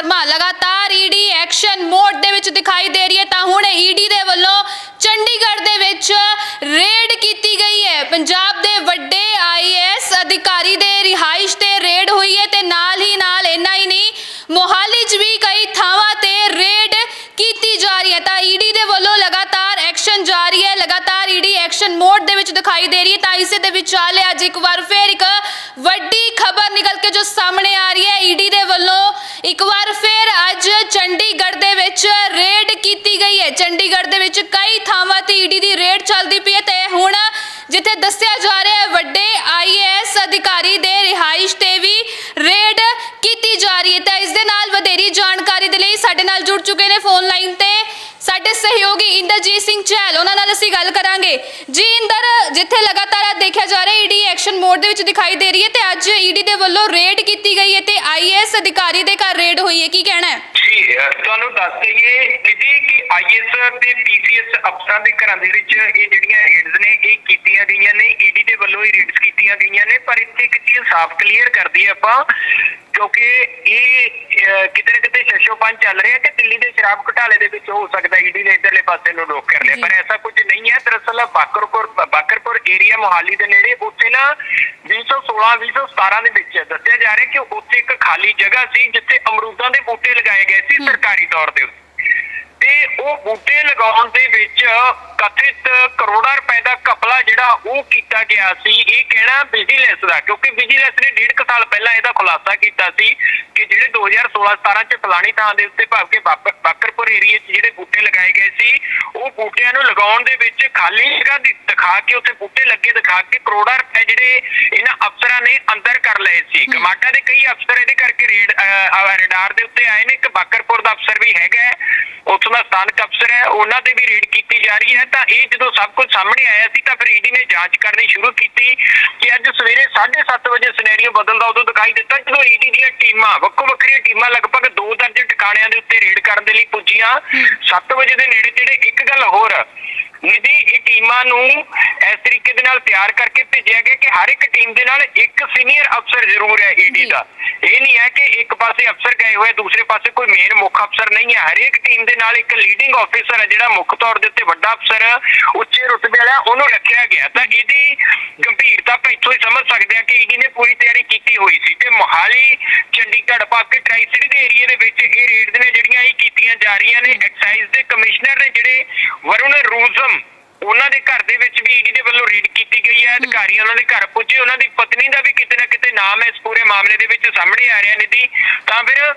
ਵਰਮਾ ਲਗਾਤਾਰ ED action mode ਦੇ ਵਿੱਚ ਦਿਖਾਈ ਦੇ ਰਹੀ ਹੈ। ਤਾਂ ਹੁਣ ਈਡੀ ਦੇ ਵੱਲੋਂ ਚੰਡੀਗੜ੍ਹ ਦੇ ਵਿੱਚ ਰੇਡ ਕੀਤੀ ਗਈ ਹੈ। ਪੰਜਾਬ ਦੇ ਵੱਡੇ ਆਈਐਸ ਅਧਿਕਾਰੀ ਦੇ ਰਿਹਾਇਸ਼ ਤੇ ਰੇਡ ਹੋਈ ਹੈ ਤੇ ਨਾਲ ਹੀ ਨਾਲ ਇੰਨਾ ਹੀ ਨਹੀਂ, ਮੋਹਾਲੀ 'ਚ ਵੀ ਕਈ ਥਾਵਾਂ ਤੇ ਰੇਡ ਕੀਤੀ ਜਾ ਰਹੀ ਹੈ। ਤਾਂ ਈਡੀ ਦੇ ਵੱਲੋਂ ਲਗਾਤਾਰ ਐਕਸ਼ਨ ਜਾਰੀ ਹੈ। ਲਗਾਤਾਰ ਈਡੀ ਐਕਸ਼ਨ ਮੋਡ ਦੇ ਵਿੱਚ ਦਿਖਾਈ ਦੇ ਰਹੀ ਹੈ। ਤਾਂ ਇਸੇ ਦੇ ਵਿਚਾਲੇ ਅੱਜ ਇੱਕ ਵਾਰ ਫੇਰ ਇੱਕ ਵੱਡੀ ਖਬਰ ਨਿਕਲ ਕੇ ਜੋ ਸਾਹਮਣੇ ਆ ਰਹੀ ਹੈ। ਈਡੀ ਦੇ ਵੱਲੋਂ ਚੰਡੀਗੜ੍ਹ ਦੇ ਵਿੱਚ ਰੇਡ ਕੀਤੀ ਗਈ ਹੈ। ਚੰਡੀਗੜ੍ਹ ਦੇ ਵਿੱਚ ਕਈ ਥਾਵਾਂ ਤੇ ਈਡੀ ਦੀ ਰੇਡ ਚੱਲਦੀ ਪਈ ਹੈ ਤੇ ਹੁਣ ਜਿੱਥੇ ਦੱਸਿਆ ਜਾ ਰਿਹਾ ਹੈ, ਵੱਡੇ ਆਈਏਐਸ ਅਧਿਕਾਰੀ ਦੇ ਰਿਹਾਇਸ਼ ਤੇ ਵੀ ਰੇਡ ਕੀਤੀ ਜਾ ਰਹੀ ਹੈ। ਤਾਂ ਇਸ ਦੇ ਨਾਲ ਵਧੇਰੀ ਜਾਣਕਾਰੀ ਦੇ ਲਈ ਸਾਡੇ ਨਾਲ ਜੁੜ ਚੁੱਕੇ ਨੇ ਫੋਨ ਲਾਈਨ ਤੇ ਸਾਡੇ ਸਹਿਯੋਗੀ ਇੰਦਰਜੀਤ ਸਿੰਘ ਚਹਿਲ। ਉਹਨਾਂ ਨਾਲ ਅਸੀਂ ਗੱਲ ਕਰਾਂਗੇ। ਜੀ ਇੰਦਰ, ਜਿੱਥੇ ਲਗਾਤਾਰ ਦੇਖਿਆ ਜਾ ਰਿਹਾ ਈਡੀ ਐਕਸ਼ਨ ਮੋਡ ਦੇ ਵਿੱਚ ਦਿਖਾਈ ਦੇ ਰਹੀ ਹੈ ਤੇ ਅੱਜ ਈਡੀ ਦੇ ਵੱਲੋਂ ਰੇਡ ਕੀਤੀ ਗਈ ਹੈ ਤੇ ਆਈਏਐਸ ਅਧਿਕਾਰੀ ਦੇ ਘਰ ਰੇਡ ਹੋਈ ਹੈ। ਕੀ ਕਹਿਣਾ ਹੈ? ਜੀ ਤੁਹਾਨੂੰ ਦੱਸ ਦਈਏ ਜੀ ਕਿ ਆਈਐਸ ਤੇ ਪੀਸੀਐਸ ਅਫਸਰਾਂ ਦੇ ਘਰਾਂ ਦੇ ਵਿੱਚ ਇਹ ਜਿਹੜੀਆਂ ਰੇਡਸ ਨੇ ਇਹ ਕੀਤੀਆਂ ਗਈਆਂ ਨੇ। ਈਡੀ ਦੇ ਵੱਲੋਂ ਹੀ ਰੇਡਸ ਕੀਤੀਆਂ ਗਈਆਂ ਨੇ ਪਰ ਇੱਥੇ ਇੱਕ ਚੀਜ਼ ਸਾਫ਼ ਕਲੀਅਰ ਕਰਦੀ ਆਪਾਂ ਕਿਉਂਕਿ ਇਹ ਕਿਤੇ ਨਾ ਕਿਤੇ ਸ਼ਸ਼ੋਪਨ ਚੱਲ ਰਿਹਾ ਕਿ ਦਿੱਲੀ ਦੇ ਸ਼ਰਾਬ ਘੁਟਾਲੇ ਦੇ ਵਿੱਚ ਹੋ ਸਕਦਾ ਈਡੀ ਨੇ ਇਧਰਲੇ ਪਾਸੇ ਨੂੰ ਰੋਕ ਕਰ ਲਿਆ। ਪਰ ਐਸਾ ਕੁਝ ਨਹੀਂ ਹੈ। ਦਰਅਸਲ ਬਾਕਰਪੁਰ ਏਰੀਆ ਮੋਹਾਲੀ ਦੇ ਨੇੜੇ ਉੱਥੇ ਨਾ 2016 2017 ਦੇ ਵਿੱਚ ਦੱਸਿਆ ਜਾ ਰਿਹਾ ਕਿ ਉੱਥੇ ਇੱਕ ਖਾਲੀ ਜਗ੍ਹਾ ਸੀ ਜਿੱਥੇ ਅਮਰੂਦਾਂ ਦੇ ਬੂਟੇ ਲਗਾਏ ਗਏ ਸੀ ਸਰਕਾਰੀ ਤੌਰ ਤੇ ਤੇ ਉਹ ਬੂਟੇ ਲਗਾਉਣ ਦੇ ਵਿੱਚ ਕਥਿਤ ਕਰੋੜਾਂ ਰੁਪਏ ਦਾ ਘਪਲਾ ਜਿਹੜਾ ਉਹ ਕੀਤਾ ਗਿਆ ਸੀ। ਇਹ ਕਹਿਣਾ ਵਿਜੀਲੈਂਸ ਦਾ ਕਿਉਂਕਿ ਵਿਜੀਲੈਂਸ ਨੇ ਡੇਢ ਕੁ ਸਾਲ ਪਹਿਲਾਂ ਇਹਦਾ ਖੁਲਾਸਾ ਕੀਤਾ ਸੀ ਕਿ ਜਿਹੜੇ 2016-17 ਚ ਫਲਾਣੀ ਥਾਂ ਦੇ ਉੱਤੇ ਭਾਵ ਕਿ ਬਾਕ- ਬਾਕਰਪੁਰ ਏਰੀਏ 'ਚ ਜਿਹੜੇ ਬੂਟੇ ਲਗਾਏ ਗਏ ਸੀ ਉਹ ਬੂਟਿਆਂ ਨੂੰ ਲਗਾਉਣ ਦੇ ਵਿੱਚ ਖਾਲੀ ਜਗ੍ਹਾ ਦਿਖਾ ਕੇ ਉੱਥੇ ਬੂਟੇ ਲੱਗੇ ਦਿਖਾ ਕੇ ਕਰੋੜਾਂ ਰੁਪਏ ਜਿਹੜੇ ਇਹਨਾਂ ਅਫਸਰਾਂ ਨੇ ਅੰਦਰ ਕਰ ਲਏ ਸੀ। ਗਮਾਡਾ ਦੇ ਕਈ ਅਫਸਰ ਇਹਦੇ ਕਰਕੇ ਰੇਡ ਰਡਾਰ ਦੇ ਉੱਤੇ ਆਏ ਨੇ। ਇੱਕ ਬਾਕਰਪੁਰ ਦਾ ਅਫਸਰ ਵੀ ਹੈਗਾ ਉੱਥੋਂ ਦਾ ਸਥਾਨਕ ਅਫਸਰ ਹੈ ਉਹਨਾਂ ਤੇ ਵੀ ਰੇਡ ਕੀਤੀ ਜਾ ਰਹੀ ਹੈ। ਤਾਂ ਇਹ ਜਦੋਂ ਸਭ ਕੁਝ ਸਾਹਮਣੇ ਆਇਆ ਸੀ ਤਾਂ ਫਿਰ ਈਡੀ ਨੇ ਜਾਂਚ ਕਰਨੀ ਸ਼ੁਰੂ ਕੀਤੀ ਕਿ ਅੱਜ ਸਵੇਰੇ 7:30 ਵਜੇ ਸਿਨੈਰੀਓ ਬਦਲਦਾ ਉਦੋਂ ਦਿਖਾਈ ਦਿੱਤਾ ਜਦੋਂ ਈਡੀ ਦੀਆਂ ਟੀਮਾਂ ਵੱਖੋ ਵੱਖਰੀਆਂ ਟੀਮਾਂ ਲਗਭਗ 2 ਦਰਜਨ ਟਿਕਾਣਿਆਂ ਦੇ ਉੱਤੇ ਰੇਡ ਕਰਨ ਦੇ ਲਈ ਪੁੱਜੀਆਂ। 7 ਵਜੇ ਦੇ ਨੇੜੇ ਤੇੜੇ ਇੱਕ ਗੱਲ ਹੋਰ ਨਿਧੀ ਇਹ ਟੀਮਾਂ ਨੂੰ ਇਸ ਤਰੀਕੇ ਦੇ ਨਾਲ ਤਿਆਰ ਕਰਕੇ ਭੇਜਿਆ ਗਿਆ ਕਿ ਹਰ ਇੱਕ ਟੀਮ ਦੇ ਨਾਲ ਇੱਕ ਸੀਨੀਅਰ ਅਫਸਰ ਜ਼ਰੂਰ ਹੈ ਈਡੀ ਦਾ। ਇਹ ਨਹੀਂ ਹੈ ਕਿ ਇੱਕ ਪਾਸੇ ਅਫਸਰ ਗਏ ਹੋਏ ਦੂਸਰੇ ਪਾਸੇ ਕੋਈ ਮੇਨ ਮੁੱਖ ਅਫਸਰ ਨਹੀਂ ਹੈ। ਹਰੇਕ ਟੀਮ ਦੇ ਨਾਲ ਇੱਕ ਲੀਡਿੰਗ ਆਫੀਸਰ ਹੈ ਜਿਹੜਾ ਮੁੱਖ ਤੌਰ ਦੇ ਉੱਤੇ ਵੱਡਾ ਅਫਸਰ ਉੱਚੇ ਰੁਤਬੇ ਵਾਲਾ ਉਹਨੂੰ ਰੱਖਿਆ ਗਿਆ। ਤਾਂ ਇਹਦੀ ਗੰਭੀਰਤਾ ਆਪਾਂ ਇੱਥੋਂ ਹੀ ਸਮਝ ਸਕਦੇ ਹਾਂ ਕਿ ਈਡੀ ਨੇ ਪੂਰੀ ਤਿਆਰੀ ਕੀਤੀ ਹੋਈ ਸੀ ਤੇ ਮੋਹਾਲੀ ਚੰਡੀਗੜ੍ਹ ਪਾਕੇ ਟ੍ਰਾਈ ਸਿਟੀ ਦੇ ਏਰੀਆ ਦੇ ਵਿੱਚ ਇਹ ਰੇਡ ਨੇ ਜਿਹੜੀਆਂ ਇਹ ਕੀਤੀਆਂ ਜਾ ਰਹੀਆਂ ਨੇ ਐਕਸਾਈਜ਼ ਦੇ ਕਮਿਸ਼ਨਰ ਨੇ ਜਿਹੜੇ ਵਰੁਣ ਰੂਜ਼ਮ ਉਹਨਾਂ ਦੇ ਘਰ ਦੇ ਵਿੱਚ ਵੀ ਈਡੀ ਦੇ ਵੱਲੋਂ ਰੇਡ ਕੀਤੀ ਗਈ ਹੈ ਅਧਿਕਾਰੀ ਉਹਨਾਂ ਦੇ ਘਰ ਪੁੱਜੇ ਉਹਨਾਂ ਦੀ ਪਤਨੀ ਦਾ ਵੀ ਕਿਤੇ ਨਾ ਕਿਤੇ ਨਾਮ ਹੈ ਇਸ ਪੂਰੇ ਮਾਮਲੇ ਦੇ ਵਿੱਚ ਸਾਹਮਣੇ ਆ ਰਿਹਾ ਨਿਧੀ। ਤਾਂ ਫਿਰ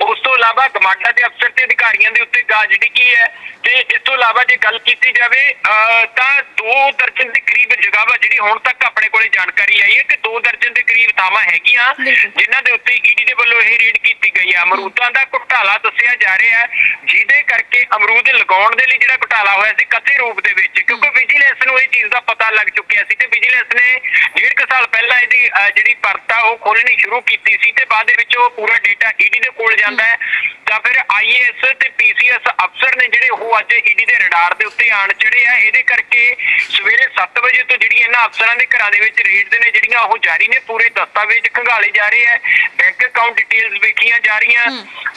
ਉਸ ਤੋਂ ਇਲਾਵਾ ਗਮਾਡਾ ਦੇ ਅਫਸਰ ਤੇ ਅਧਿਕਾਰੀਆਂ ਗਾਜ ਡਿੱਗੀ ਹੈ ਤੇ ਇਸ ਤੋਂ ਇਲਾਵਾ ਜੇ ਗੱਲ ਕੀਤੀ ਜਾਵੇ ਤਾਂ ਦੋ ਦਰਜਨ ਦੇ ਕਰੀਬ ਜਗ੍ਹਾ ਵਾ ਜਿਹੜੀ ਹੁਣ ਤੱਕ ਆਪਣੇ ਕੋਲੇ ਜਾਣਕਾਰੀ ਆਈ ਹੈ ਕਿ ਦੋ ਦਰਜਨ ਦੇ ਕਰੀਬ ਥਾਵਾਂ ਹੈਗੀਆਂ। ਜਿਨ੍ਹਾਂ ਦੇ ਉੱਤੇ ਈਡੀ ਦੇ ਵੱਲੋਂ ਇਹ ਰੇਡ ਕੀਤੀ ਗਈ ਹੈ। ਅਮਰੂਦਾਂ ਦਾ ਘੁਟਾਲਾ ਦੱਸਿਆ ਜਾ ਰਿਹਾ ਹੈ ਜਿਹਦੇ ਕਰਕੇ ਅਮਰੂਦ ਲਗਾਉਣ ਦੇ ਲਈ ਜਿਹੜਾ ਘੁਟਾਲਾ ਹੋਇਆ ਸੀ ਕਥੇ ਰੂਪ ਦੇ ਵਿੱਚ ਕਿਉਂਕਿ ਵਿਜੀਲੈਂਸ ਨੂੰ ਇਹ ਚੀਜ਼ ਦਾ ਪਤਾ ਲੱਗ ਚੁੱਕਿਆ ਸੀ ਤੇ ਵਿਜੀਲੈਂਸ ਨੇ ਡੇਢ ਕੁ ਸਾਲ ਪਹਿਲਾਂ ਇਹਦੀ ਜਿਹੜੀ ਪਰਤਾ ਉਹ ਖੋਲਣੀ ਸ਼ੁਰੂ ਕੀਤੀ ਸੀ ਤੇ ਬਾਅਦ ਦੇ ਵਿੱਚ ਉਹ ਪੂਰਾ ਡੇਟਾ ਈਡੀ ਦੇ ਕੋਲ ਜਾਂਦਾ ਹੈ। ਤਾਂ ਫਿਰ ਆਈਏਐਸ ਤੇ ਪੀਸੀਐਸ ਅਫਸਰ ਨੇ ਜਿਹੜੇ ਉਹ ਅੱਜ ਈਡੀ ਦੇ ਰਡਾਰ ਦੇ ਉੱਤੇ ਆਣ ਚੜੇ ਆ ਇਹਦੇ ਕਰਕੇ ਸਵੇਰੇ 7 ਵਜੇ ਤੋਂ ਜਿਹੜੀ ਇਹਨਾਂ ਅਫਸਰਾਂ ਦੇ ਘਰਾਂ ਦੇ ਵਿੱਚ ਰੇਡ ਦੇ ਨੇ ਜਿਹੜੀਆਂ ਉਹ ਜਾਰੀ ਨੇ ਪੂਰੇ ਦਸਤਾਵੇਜ਼ ਖੰਗਾਲੇ ਜਾ ਰਹੇ ਆ ਬੈਂਕ ਅਕਾਊਂਟ ਡਿਟੇਲਸ ਵੇਖੀਆਂ ਜਾ ਰਹੀਆਂ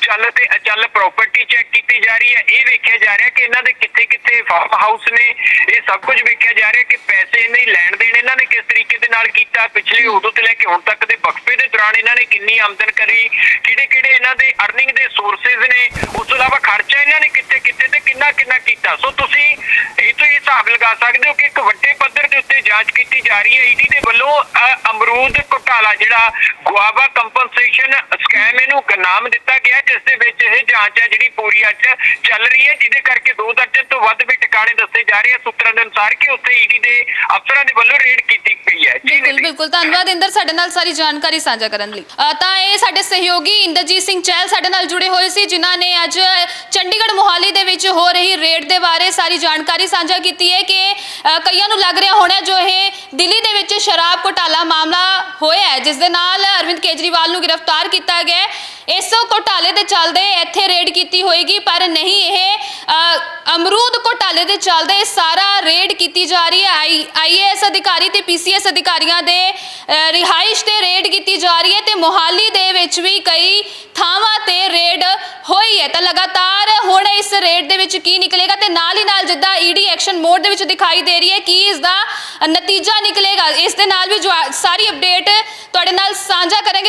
ਚੱਲ ਤੇ ਅਚਲ ਪ੍ਰਾਪਰਟੀ ਚੈੱਕ ਕੀਤੀ ਜਾ ਰਹੀ ਹੈ ਇਹ ਵੇਖਿਆ ਜਾ ਰਿਹਾ ਕਿ ਇਹਨਾਂ ਦੇ ਕਿੱਥੇ ਕਿੱਥੇ ਫਾਰਮ ਹਾਊਸ ਨੇ ਇਹ ਸਭ ਕੁਝ ਵੇਖਿਆ ਜਾ ਰਿਹਾ ਕਿ ਪੈਸੇ ਨਹੀਂ ਲੈਣ ਦੇਣ ਇਹਨਾਂ ਨੇ ਕਿਸ ਤਰੀਕੇ ਦੇ ਨਾਲ ਕੀਤਾ ਪਿਛਲੇ ਉਦੋਂ ਤੋਂ ਲੈ ਕੇ ਹੁਣ ਤੱਕ ਦੇ ਵਕਫੇ ਦੇ ਦੌਰਾਨ ਇਹਨਾਂ ਨੇ ਕਿੰਨੀ ਆਮਦਨ ਕਰੀ ਕਿਹੜੇ ਕਿਹੜੇ ਇਹਨਾਂ ਦੇ ਅਰਨਿੰਗ ਦੇ ਸੋਰਸਸ ਨੇ ਉਸ ਤੋਂ ਇਲਾਵਾ ਖਰਚਾ ਇਹਨਾਂ ਨੇ ਕਿੱਥੇ ਕਿੱਥੇ ਤੇ ਕਿੰਨਾ ਕੀਤਾ? ਸੋ ਤੁਸੀਂ ਇਹ ਤੋਂ ਹੀ ਹਿਸਾਬ ਲਗਾ ਸਕਦੇ ਹੋ ਕਿ ਇੱਕ ਵੱਡੇ ਦੇ ਉੱਤੇ ਜਾਂਚ ਕੀਤੀ ਜਾ ਰਹੀ ਹੈ। ਈਡੀ ਦੇ ਵੱਲੋਂ ਅਮਰੂਦ ਘੁਟਾਲਾ ਜਿਹੜਾ ਗੁਆਵਾ ਕੰਪਨਸੇਸ਼ਨ ਸਕੈਮ ਇਹਨੂੰ ਨਾਮ ਦਿੱਤਾ ਗਿਆ ਜਿਸ ਦੇ ਵਿੱਚ ਇਹ ਜਾਂਚ ਹੈ ਜਿਹੜੀ ਪੂਰੀ ਅੱਜ ਚੱਲ ਰਹੀ ਹੈ ਜਿਹਦੇ ਕਰਕੇ ਦੋ ਦਰਜਨ ਤੋਂ ਵੱਧ ਵੀ ਟਿਕਾਣੇ ਦੱਸੇ ਜਾ ਰਹੇ ਆ ਸੂਤਰਾਂ ਦੇ ਅਨੁਸਾਰ ਕਿ ਉੱਥੇ ਈਡੀ ਦੇ ਅਫਸਰਾਂ ਦੇ ਵੱਲੋਂ ਰੇਡ ਕੀਤੀ ਗਈ ਹੈ। ਜੀ ਬਿਲਕੁਲ। ਬਿਲਕੁਲ। ਧੰਨਵਾਦ ਇੰਦਰ ਸਾਡੇ ਨਾਲ ਸਾਰੀ ਜਾਣਕਾਰੀ ਸਾਂਝਾ ਕਰਨ ਲਈ। ਤਾਂ ਇਹ ਸਾਡੇ ਸਹਿਯੋਗੀ ਇੰਦਰਜੀਤ ਸਿੰਘ ਚਹਿਲ ਸਾਡੇ ਨਾਲ ਜੁੜੇ ਹੋਏ ਸੀ ਜਿਨ੍ਹਾਂ ਨੇ ਅੱਜ ਚੰਡੀਗੜ੍ਹ ਮੋਹਾਲੀ ਦੇ ਵਿੱਚ ਹੋ ਰਹੀ ਰੇਡ ਦੇ ਬਾਰੇ ਸਾਰੀ ਜਾਣਕਾਰੀ ਸਾਂਝਾ ਕੀਤੀ ਹੈ ਕਿ ਕਈਆਂ ਨੂੰ ਲੱਗ ਰਿਹਾ ਹੋਣਾ ਜੋ ਇਹ ਦਿੱਲੀ ਦੇ ਵਿੱਚ ਸ਼ਰਾਬ ਘੁਟਾਲਾ ਮਾਮਲਾ ਹੋਇਆ ਹੈ, ਜਿਸ ਦੇ ਨਾਲ ਅਰਵਿੰਦ ਕੇਜਰੀਵਾਲ ਨੂੰ ਗ੍ਰਿਫਤਾਰ ਕੀਤਾ ਗਿਆ ਹੈ। ਇਸ ਘੋਟਾਲੇ ਦੇ ਚੱਲਦੇ ਇੱਥੇ ਰੇਡ ਕੀਤੀ ਹੋਏਗੀ, ਪਰ ਨਹੀਂ ਇਹ ਅਮਰੂਦ ਘੋਟਾਲੇ ਦੇ ਚੱਲਦੇ ਸਾਰਾ ਰੇਡ ਕੀਤੀ ਜਾ ਰਹੀ ਹੈ। ਆਈ ਆਈਏਐਸ ਅਧਿਕਾਰੀ ਤੇ ਪੀਸੀਐਸ ਅਧਿਕਾਰੀਆਂ ਦੇ ਰਿਹਾਇਸ਼ ਤੇ ਰੇਡ ਕੀਤੀ ਜਾ ਰਹੀ ਹੈ ਤੇ ਮੋਹਾਲੀ ਦੇ ਵਿੱਚ ਵੀ ਕਈ ਥਾਵਾਂ ਤੇ ਰੇਡ ਹੋਈ ਹੈ। ਤਾਂ ਲਗਾਤਾਰ ਹੁਣ ਇਸ ਰੇਡ ਦੇ ਵਿੱਚ ਕੀ ਨਿਕਲੇਗਾ ਤੇ ਨਾਲ ਹੀ ਨਾਲ ਜਿੱਦਾਂ ਈਡੀ ਐਕਸ਼ਨ ਮੋਡ ਦੇ ਵਿੱਚ ਦਿਖਾਈ ਦੇ ਰਹੀ ਹੈ, ਕੀ ਇਸ ਦਾ ਨਤੀਜਾ ਨਿਕਲੇਗਾ। ਇਸ ਦੇ ਨਾਲ ਵੀ ਜੋ ਸਾਰੀ ਅਪਡੇਟ ਤੁਹਾਡੇ ਨਾਲ ਸਾਂਝਾ ਕਰਾਂਗੇ।